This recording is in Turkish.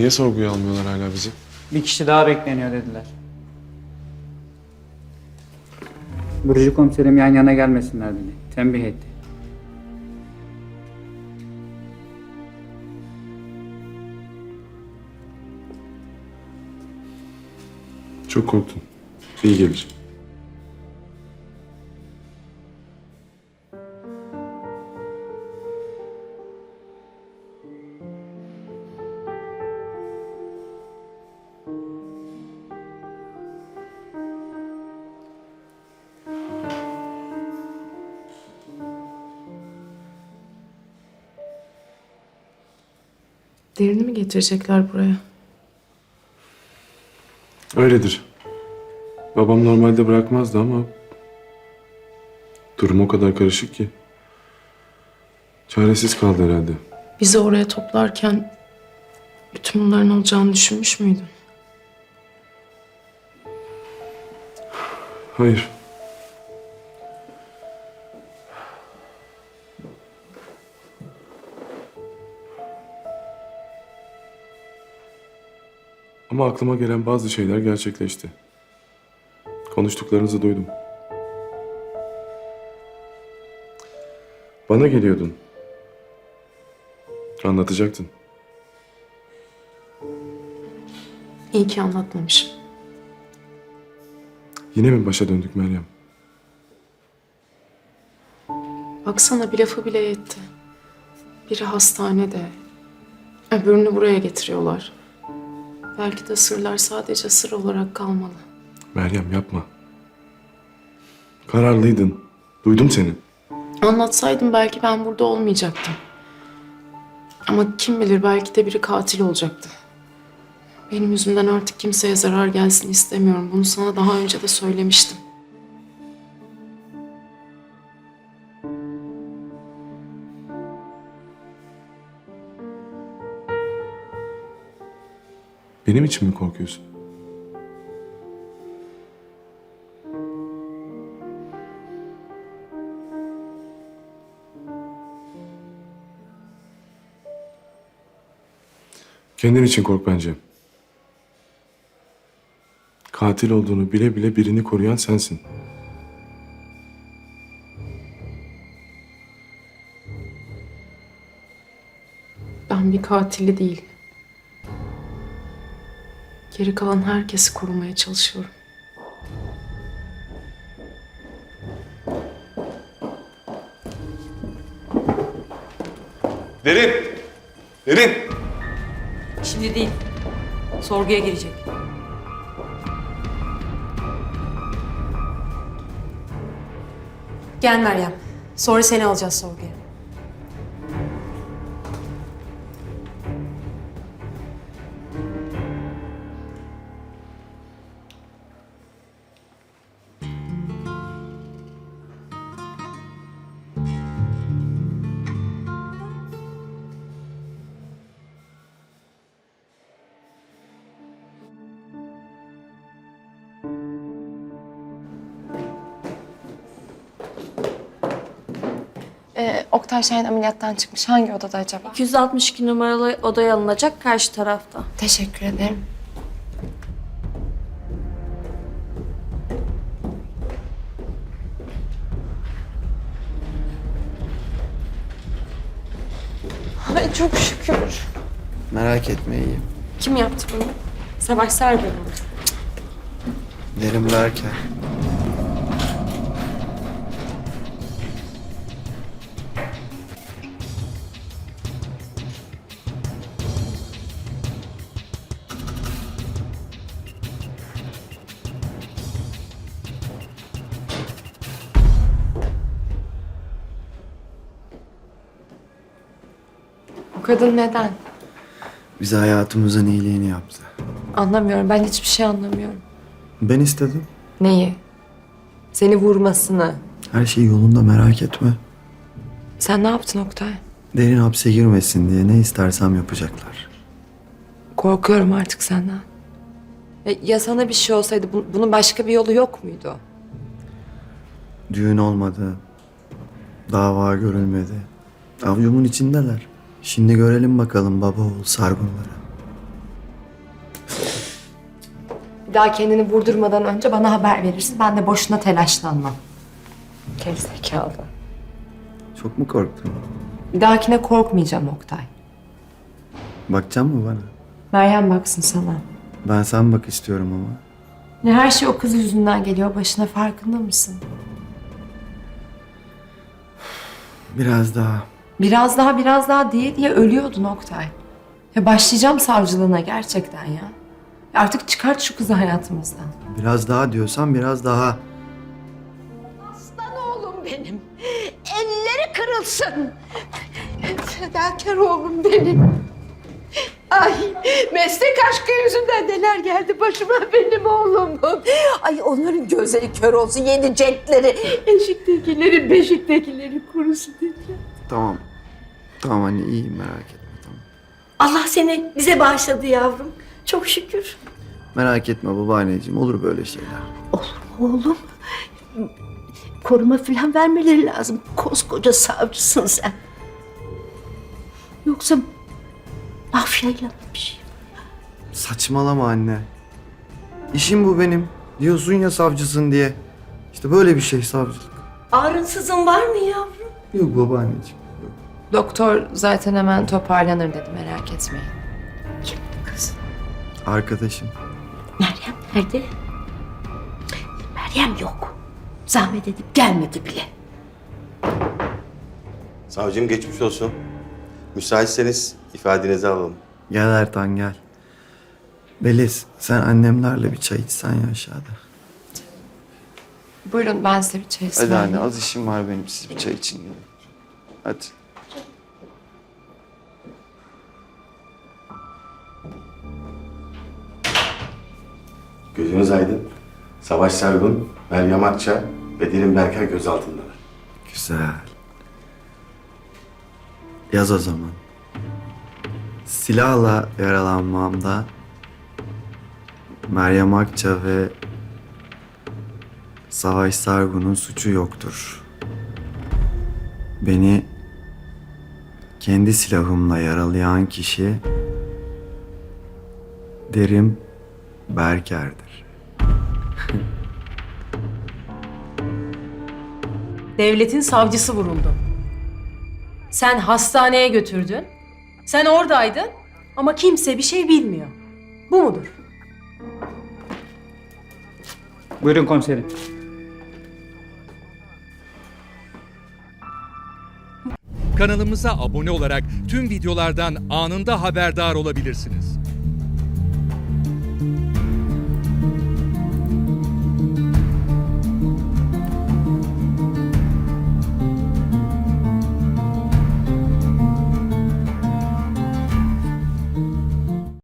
Niye sorguya almıyorlar hala bizi? Bir kişi daha bekleniyor dediler. Burcu komiserim yan yana gelmesinler dedi. Tembih etti. Çok korktun. İyi gelir. Derini mi getirecekler buraya? Öyledir. Babam normalde bırakmazdı ama... Durum o kadar karışık ki. Çaresiz kaldı herhalde. Bizi oraya toplarken bütün bunların olacağını düşünmüş müydün? Hayır. Aklıma gelen bazı şeyler gerçekleşti. Konuştuklarınızı duydum. Bana geliyordun. Anlatacaktın. İyi ki anlatmamışım. Yine mi başa döndük Meryem? Baksana bir lafı bile yetti. Biri hastanede. Öbürünü buraya getiriyorlar. Belki de sırlar sadece sır olarak kalmalı. Meryem yapma. Kararlıydın. Duydum seni. Anlatsaydım belki ben burada olmayacaktım. Ama kim bilir belki de biri katil olacaktı. Benim yüzümden artık kimseye zarar gelsin istemiyorum. Bunu sana daha önce de söylemiştim. Benim için mi korkuyorsun? Kendin için kork bence. Katil olduğunu bile bile birini koruyan sensin. Ben bir katili değil. Geri kalan herkesi korumaya çalışıyorum. Derin! Derin! Şimdi değil. Sorguya girecek. Gel Meryem. Sonra seni alacağız sorguya. Ee, Oktay Şahin ameliyattan çıkmış. Hangi odada acaba? 262 numaralı odaya alınacak karşı tarafta. Teşekkür ederim. Ay çok şükür. Merak etme iyiyim. Kim yaptı bunu? Savaş Serbe mi? Derin Berker. Kadın neden? Bize hayatımızın iyiliğini yaptı. Anlamıyorum. Ben hiçbir şey anlamıyorum. Ben istedim. Neyi? Seni vurmasını. Her şey yolunda merak etme. Sen ne yaptın Oktay? Derin hapse girmesin diye ne istersem yapacaklar. Korkuyorum artık senden. Ya, ya sana bir şey olsaydı bu- bunun başka bir yolu yok muydu? Düğün olmadı. Dava görülmedi. Avcumun içindeler. Şimdi görelim bakalım baba oğul sargunları. Bir daha kendini vurdurmadan önce bana haber verirsin. Ben de boşuna telaşlanmam. Gerizekalı. Çok mu korktun? Bir dahakine korkmayacağım Oktay. Bakacak mı bana? Meryem baksın sana. Ben sen bak istiyorum ama. Ne her şey o kız yüzünden geliyor başına farkında mısın? Biraz daha. Biraz daha biraz daha diye diye ölüyordun Oktay. Ya başlayacağım savcılığına gerçekten ya. Ya Artık çıkart şu kızı hayatımızdan. Biraz daha diyorsan biraz daha. oğlum benim. Elleri kırılsın. Fedakar oğlum benim. Ay meslek aşkı yüzünden neler geldi başıma benim oğlumun. Ay onların gözleri kör olsun yenecekleri. Eşiktekileri beşiktekileri kurusun dediler. Tamam. Tamam anne iyiyim merak etme tamam. Allah seni bize bağışladı yavrum. Çok şükür. Merak etme babaanneciğim olur böyle şeyler. Oğlum koruma falan vermeleri lazım. Koskoca savcısın sen. Yoksa mafyayla bir şey. Saçmalama anne. İşim bu benim. Diyorsun ya savcısın diye. İşte böyle bir şey savcılık. Ağrınsızın var mı yavrum? Yok babaanneciğim. Doktor zaten hemen toparlanır dedi merak etmeyin. Kim kız? Arkadaşım. Meryem nerede? Meryem yok. Zahmet edip gelmedi bile. Savcım geçmiş olsun. Müsaitseniz ifadenizi alalım. Gel Ertan gel. Beliz sen annemlerle bir çay içsen ya aşağıda. Buyurun ben size bir çay Hadi ısmarlayayım. anne az işim var benim siz bir çay için gelin. Hadi. Gözünüz aydın. Savaş Sargun, Meryem Akça ve Dilim Berker gözaltındalar. Güzel. Yaz o zaman. Silahla yaralanmamda Meryem Akça ve Savaş Sargun'un suçu yoktur. Beni kendi silahımla yaralayan kişi Derim Berker'dir. Devletin savcısı vuruldu. Sen hastaneye götürdün. Sen oradaydın ama kimse bir şey bilmiyor. Bu mudur? Buyurun komiserim. Kanalımıza abone olarak tüm videolardan anında haberdar olabilirsiniz.